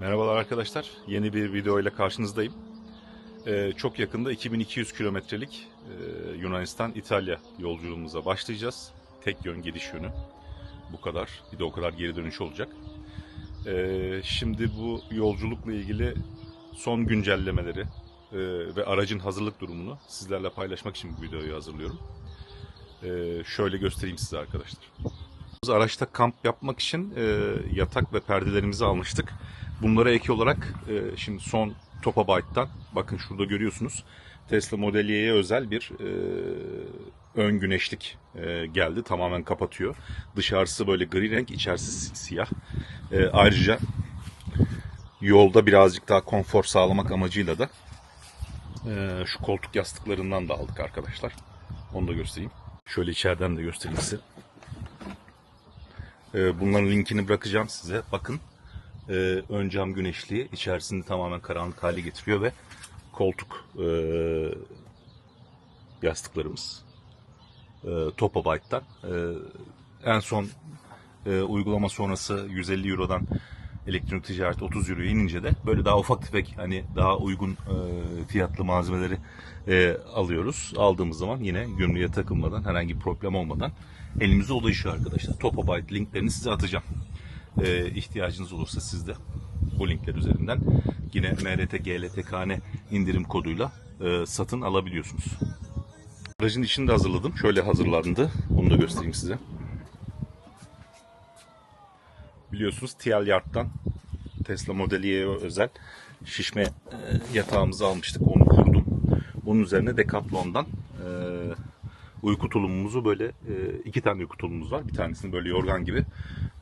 Merhabalar arkadaşlar. Yeni bir video ile karşınızdayım. Ee, çok yakında 2200 kilometrelik e, Yunanistan-İtalya yolculuğumuza başlayacağız. Tek yön gidiş yönü. Bu kadar. Bir de o kadar geri dönüş olacak. Ee, şimdi bu yolculukla ilgili son güncellemeleri e, ve aracın hazırlık durumunu sizlerle paylaşmak için bu videoyu hazırlıyorum. Ee, şöyle göstereyim size arkadaşlar. Araçta kamp yapmak için e, yatak ve perdelerimizi almıştık. Bunlara ek olarak e, şimdi son Topabyte'dan bakın şurada görüyorsunuz Tesla Model Y'ye özel bir e, ön güneşlik e, geldi. Tamamen kapatıyor. Dışarısı böyle gri renk, içerisi si- siyah. E, ayrıca yolda birazcık daha konfor sağlamak amacıyla da e, şu koltuk yastıklarından da aldık arkadaşlar. Onu da göstereyim. Şöyle içeriden de göstereyim size. E, bunların linkini bırakacağım size. Bakın e, ön cam güneşliği içerisinde tamamen karanlık hale getiriyor ve koltuk e, yastıklarımız e, Topabyte'dan e, en son e, uygulama sonrası 150 Euro'dan elektronik ticaret 30 Euro'ya inince de böyle daha ufak tefek hani daha uygun e, fiyatlı malzemeleri e, alıyoruz. Aldığımız zaman yine gümrüğe takılmadan herhangi bir problem olmadan elimize ulaşıyor arkadaşlar. Topabyte linklerini size atacağım e, ihtiyacınız olursa siz de bu linkler üzerinden yine MRT GLTKN indirim koduyla e, satın alabiliyorsunuz. Aracın içini de hazırladım. Şöyle hazırlandı. Onu da göstereyim size. Biliyorsunuz TL Yard'dan Tesla Model Y'ye özel şişme e, yatağımızı almıştık. Onu kurdum. Bunun üzerine Decathlon'dan uyku tulumumuzu böyle e, iki tane uyku tulumumuz var. Bir tanesini böyle yorgan gibi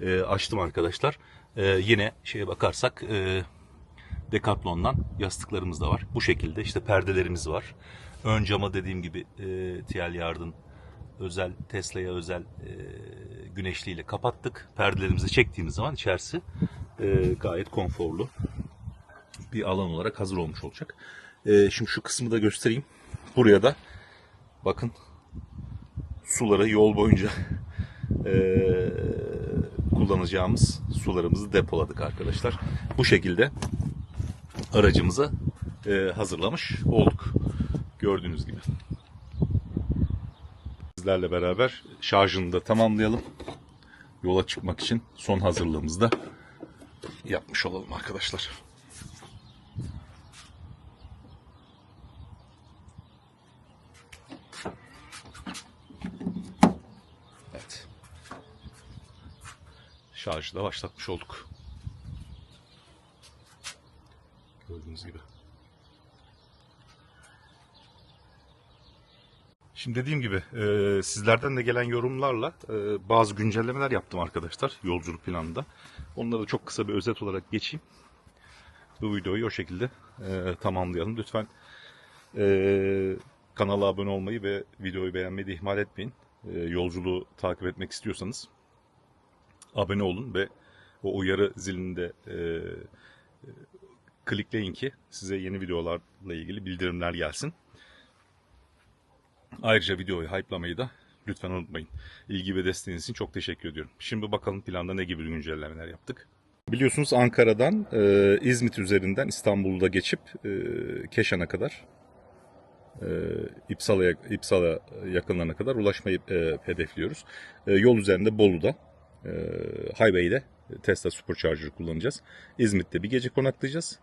e, açtım arkadaşlar. E, yine şeye bakarsak e, Decathlon'dan yastıklarımız da var. Bu şekilde işte perdelerimiz var. Ön cama dediğim gibi e, TL Yard'ın özel Tesla'ya özel e, güneşliğiyle kapattık. Perdelerimizi çektiğimiz zaman içerisi e, gayet konforlu bir alan olarak hazır olmuş olacak. E, şimdi şu kısmı da göstereyim. Buraya da bakın suları yol boyunca e, kullanacağımız sularımızı depoladık arkadaşlar. Bu şekilde aracımızı e, hazırlamış olduk. Gördüğünüz gibi. Sizlerle beraber şarjını da tamamlayalım. Yola çıkmak için son hazırlığımızı da yapmış olalım arkadaşlar. Şarjı da başlatmış olduk. Gördüğünüz gibi. Şimdi dediğim gibi e, sizlerden de gelen yorumlarla e, bazı güncellemeler yaptım arkadaşlar yolculuk planında. Onları da çok kısa bir özet olarak geçeyim. Bu videoyu o şekilde e, tamamlayalım. Lütfen e, kanala abone olmayı ve videoyu beğenmeyi ihmal etmeyin. E, yolculuğu takip etmek istiyorsanız abone olun ve o uyarı zilinde e, e, klikleyin ki size yeni videolarla ilgili bildirimler gelsin. Ayrıca videoyu hype'lamayı da lütfen unutmayın. İlgi ve desteğiniz için çok teşekkür ediyorum. Şimdi bakalım planda ne gibi güncellemeler yaptık. Biliyorsunuz Ankara'dan e, İzmit üzerinden İstanbul'da geçip e, Keşan'a kadar e, İpsala'ya İpsala yakınlarına kadar ulaşmayı e, hedefliyoruz. E, yol üzerinde Bolu'da e, Highway'de Tesla Supercharger kullanacağız. İzmit'te bir gece konaklayacağız.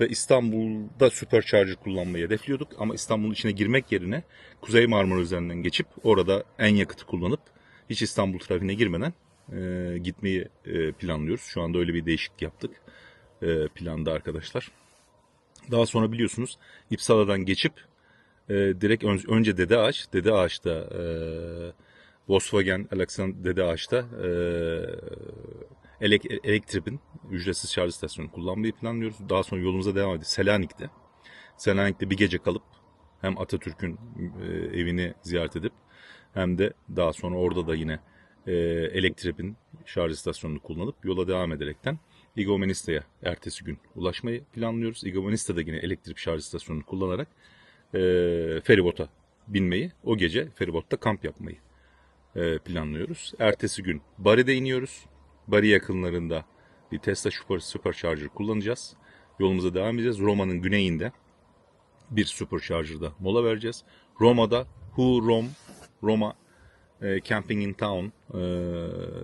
Ve İstanbul'da Supercharger kullanmayı hedefliyorduk. Ama İstanbul'un içine girmek yerine Kuzey Marmara üzerinden geçip orada en yakıtı kullanıp hiç İstanbul trafiğine girmeden e, gitmeyi e, planlıyoruz. Şu anda öyle bir değişiklik yaptık e, planda arkadaşlar. Daha sonra biliyorsunuz İpsala'dan geçip e, direkt ön- önce Dede Ağaç, Dede Ağaç'ta e, Volkswagen Alexander Dede Ağaç'ta e, elek- Elektrik'in ücretsiz şarj istasyonu kullanmayı planlıyoruz. Daha sonra yolumuza devam edeceğiz. Selanik'te. Selanik'te bir gece kalıp hem Atatürk'ün e, evini ziyaret edip hem de daha sonra orada da yine e, Elektrik'in şarj istasyonunu kullanıp yola devam ederekten Igoumenista'ya ertesi gün ulaşmayı planlıyoruz. Igoumenista'da yine elektrik şarj istasyonunu kullanarak e, feribota binmeyi, o gece feribotta kamp yapmayı planlıyoruz. Ertesi gün Bari'de iniyoruz. Bari yakınlarında bir Tesla Super, Supercharger kullanacağız. Yolumuza devam edeceğiz. Roma'nın güneyinde bir Supercharger'da mola vereceğiz. Roma'da Hu Rom Roma e, Camping in Town e,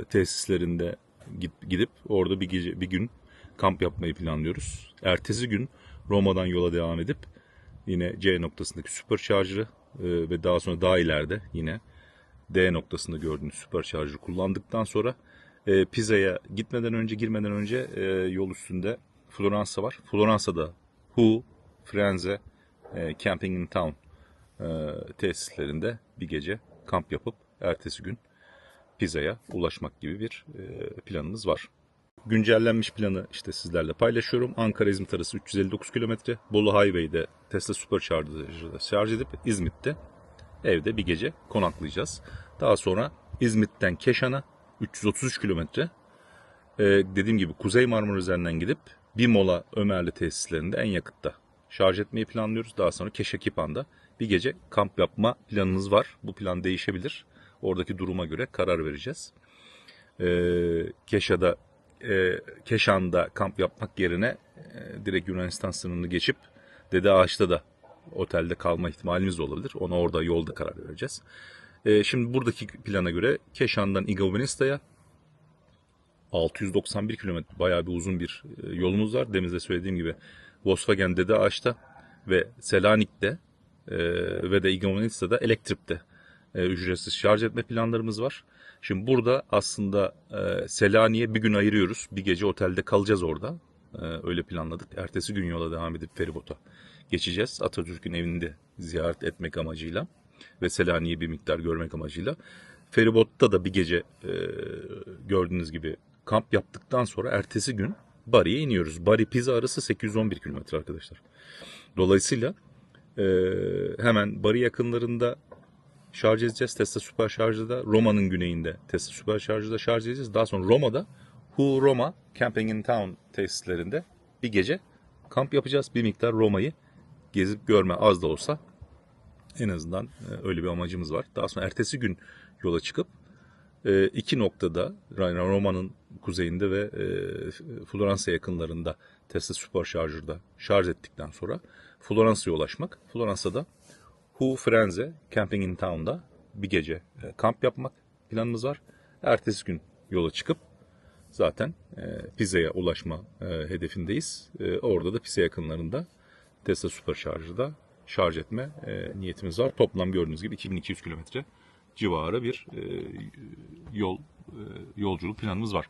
tesislerinde git- gidip orada bir gece bir gün kamp yapmayı planlıyoruz. Ertesi gün Roma'dan yola devam edip yine C noktasındaki Supercharger'ı e, ve daha sonra daha ileride yine D noktasında gördüğünüz Supercharger'ı kullandıktan sonra e, Pisa'ya gitmeden önce girmeden önce e, yol üstünde Floransa var. Floransa'da Hu, Firenze, e, Camping in Town e, tesislerinde bir gece kamp yapıp ertesi gün Pisa'ya ulaşmak gibi bir e, planımız var. Güncellenmiş planı işte sizlerle paylaşıyorum. Ankara-İzmit arası 359 kilometre. Bolu Highway'de Tesla Supercharger'da şarj edip İzmit'te evde bir gece konaklayacağız. Daha sonra İzmit'ten Keşan'a 333 kilometre. Ee, dediğim gibi Kuzey Marmara üzerinden gidip bir mola Ömerli tesislerinde en yakıtta şarj etmeyi planlıyoruz. Daha sonra Keşakipan'da bir gece kamp yapma planımız var. Bu plan değişebilir. Oradaki duruma göre karar vereceğiz. Ee, Keşa'da e, Keşan'da kamp yapmak yerine e, direkt Yunanistan sınırını geçip Dede Ağaç'ta da otelde kalma ihtimalimiz de olabilir. Ona orada yolda karar vereceğiz. E, şimdi buradaki plana göre Keşan'dan Igavenista'ya 691 kilometre bayağı bir uzun bir e, yolumuz var. Demin de söylediğim gibi Volkswagen Dede Ağaç'ta ve Selanik'te e, ve de Igavenista'da Elektrik'te e, ücretsiz şarj etme planlarımız var. Şimdi burada aslında e, Selanik'e bir gün ayırıyoruz. Bir gece otelde kalacağız orada. E, öyle planladık. Ertesi gün yola devam edip feribota geçeceğiz. Atatürk'ün evinde ziyaret etmek amacıyla ve Selanik'i bir miktar görmek amacıyla. Feribotta da bir gece e, gördüğünüz gibi kamp yaptıktan sonra ertesi gün Bari'ye iniyoruz. Bari Pisa arası 811 kilometre arkadaşlar. Dolayısıyla e, hemen Bari yakınlarında şarj edeceğiz. Tesla Süper Şarjı'da Roma'nın güneyinde Tesla Süper Şarjı'da şarj edeceğiz. Daha sonra Roma'da Hu Roma Camping in Town tesislerinde bir gece kamp yapacağız. Bir miktar Roma'yı gezip görme az da olsa en azından e, öyle bir amacımız var. Daha sonra ertesi gün yola çıkıp e, iki noktada Roma'nın kuzeyinde ve e, Floransa yakınlarında Tesla Super Charger'da şarj ettikten sonra Floransa'ya ulaşmak. Floransa'da Hu Firenze Camping in Town'da bir gece kamp yapmak planımız var. Ertesi gün yola çıkıp zaten Pisa'ya ulaşma hedefindeyiz. Orada da Pisa yakınlarında Tesla Supercharger'da şarj etme e, niyetimiz var. Toplam gördüğünüz gibi 2200 kilometre civarı bir e, yol e, yolculuk planımız var.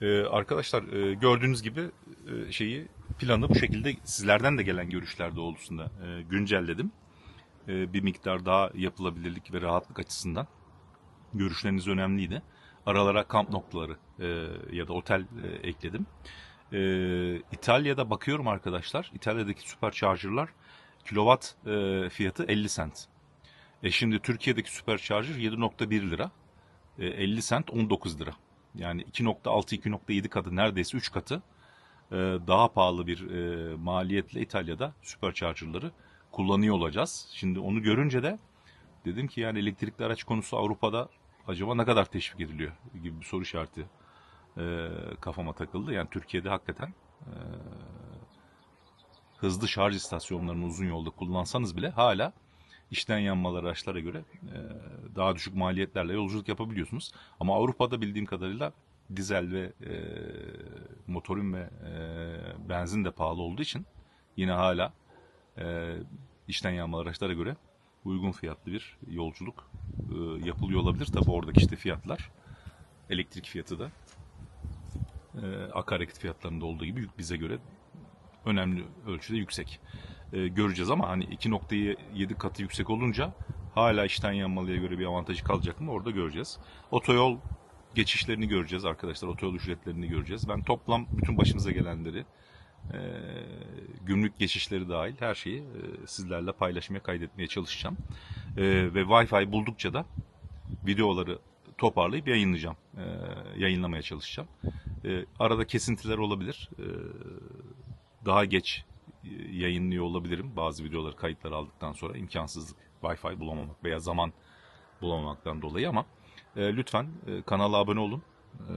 E, arkadaşlar e, gördüğünüz gibi e, şeyi planı bu şekilde sizlerden de gelen görüşler doğrultusunda e, güncelledim. E, bir miktar daha yapılabilirlik ve rahatlık açısından görüşleriniz önemliydi. Aralara kamp noktaları e, ya da otel e, ekledim. E, İtalya'da bakıyorum arkadaşlar. İtalya'daki supercharger'lar kilowatt e, fiyatı 50 cent. E şimdi Türkiye'deki supercharger 7.1 lira. E, 50 cent 19 lira. Yani 2.6-2.7 katı neredeyse 3 katı e, daha pahalı bir e, maliyetle İtalya'da supercharger'ları kullanıyor olacağız. Şimdi onu görünce de dedim ki yani elektrikli araç konusu Avrupa'da acaba ne kadar teşvik ediliyor gibi bir soru işareti e, kafama takıldı. Yani Türkiye'de hakikaten e, hızlı şarj istasyonlarını uzun yolda kullansanız bile hala işten yanmalı araçlara göre e, daha düşük maliyetlerle yolculuk yapabiliyorsunuz. Ama Avrupa'da bildiğim kadarıyla dizel ve e, motorun ve e, benzin de pahalı olduğu için yine hala e, işten yanmalı araçlara göre uygun fiyatlı bir yolculuk e, yapılıyor olabilir. Tabi oradaki işte fiyatlar elektrik fiyatı da e, akaryakıt fiyatlarında olduğu gibi bize göre önemli ölçüde yüksek. E, göreceğiz ama hani 2.7 katı yüksek olunca hala işten yanmalıya göre bir avantajı kalacak mı orada göreceğiz. Otoyol geçişlerini göreceğiz arkadaşlar. Otoyol ücretlerini göreceğiz. Ben toplam bütün başımıza gelenleri e, gümrük geçişleri dahil her şeyi e, sizlerle paylaşmaya kaydetmeye çalışacağım. E, ve Wi-Fi buldukça da videoları toparlayıp yayınlayacağım. E, yayınlamaya çalışacağım. E, arada kesintiler olabilir. E, daha geç yayınlıyor olabilirim. Bazı videoları kayıtlar aldıktan sonra imkansızlık Wi-Fi bulamamak veya zaman bulamamaktan dolayı ama e, lütfen e, kanala abone olun. E,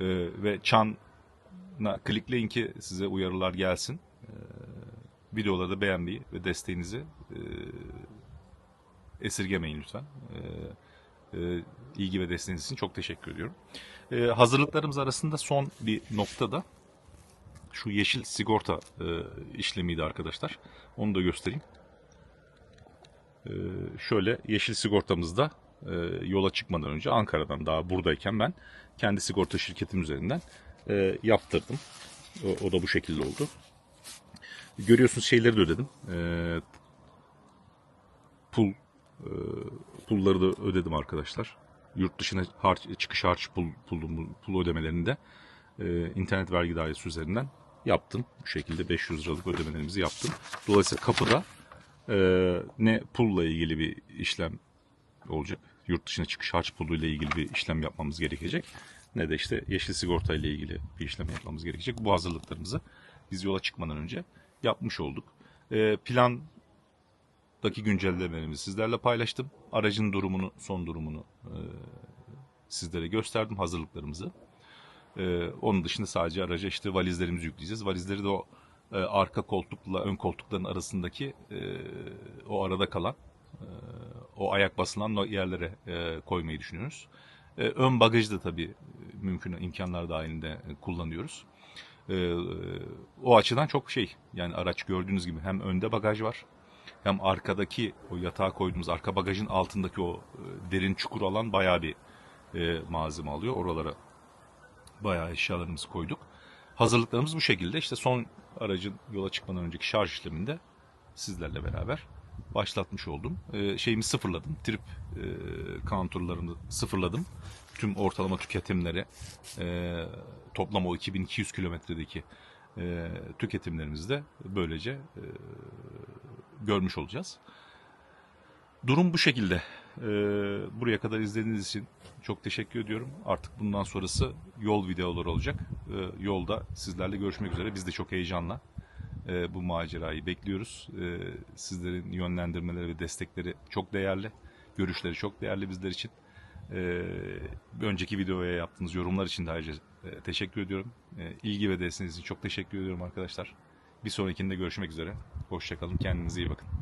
Ee, ve çana klikleyin ki size uyarılar gelsin. Ee, videoları da beğenmeyi ve desteğinizi e, esirgemeyin lütfen. Ee, e, ilgi ve desteğiniz için çok teşekkür ediyorum. Ee, hazırlıklarımız arasında son bir noktada şu yeşil sigorta e, işlemiydi arkadaşlar. Onu da göstereyim. Ee, şöyle yeşil sigortamızda e, yola çıkmadan önce Ankara'dan daha buradayken ben kendi sigorta şirketim üzerinden e, yaptırdım. O, o da bu şekilde oldu. Görüyorsunuz şeyleri de ödedim. E, pul e, pulları da ödedim arkadaşlar. Yurt dışına harç, çıkış harç pul, pul, pul ödemelerini de e, internet vergi dairesi üzerinden yaptım. Bu şekilde 500 liralık ödemelerimizi yaptım. Dolayısıyla kapıda e, ne pulla ilgili bir işlem olacak. Yurt dışına çıkış harç pulu ile ilgili bir işlem yapmamız gerekecek. Ne de işte yeşil sigorta ile ilgili bir işlem yapmamız gerekecek. Bu hazırlıklarımızı biz yola çıkmadan önce yapmış olduk. E, plan daki güncellemelerimizi sizlerle paylaştım. Aracın durumunu, son durumunu e, sizlere gösterdim hazırlıklarımızı. E, onun dışında sadece araca işte valizlerimizi yükleyeceğiz. Valizleri de o e, arka koltukla ön koltukların arasındaki e, o arada kalan e, o ayak basılan yerlere e, koymayı düşünüyoruz. E, ön bagajı da tabii e, mümkün imkanlar dahilinde e, kullanıyoruz. E, o açıdan çok şey yani araç gördüğünüz gibi hem önde bagaj var hem arkadaki o yatağa koyduğumuz arka bagajın altındaki o e, derin çukur alan bayağı bir e, malzeme alıyor. Oralara bayağı eşyalarımızı koyduk. Hazırlıklarımız bu şekilde. İşte son aracın yola çıkmadan önceki şarj işleminde sizlerle beraber başlatmış oldum. E, şeyimi sıfırladım. Trip e, counter'larını sıfırladım. Tüm ortalama tüketimleri e, toplam o 2200 kilometredeki e, tüketimlerimizi de böylece e, görmüş olacağız. Durum bu şekilde. Ee, buraya kadar izlediğiniz için çok teşekkür ediyorum. Artık bundan sonrası yol videoları olacak. Ee, yolda sizlerle görüşmek üzere. Biz de çok heyecanla e, bu macerayı bekliyoruz. Ee, sizlerin yönlendirmeleri ve destekleri çok değerli. Görüşleri çok değerli bizler için. Ee, önceki videoya yaptığınız yorumlar için de ayrıca e, teşekkür ediyorum. E, ilgi ve desteğiniz için çok teşekkür ediyorum arkadaşlar. Bir sonrakinde görüşmek üzere. Hoşçakalın. Kendinize iyi bakın.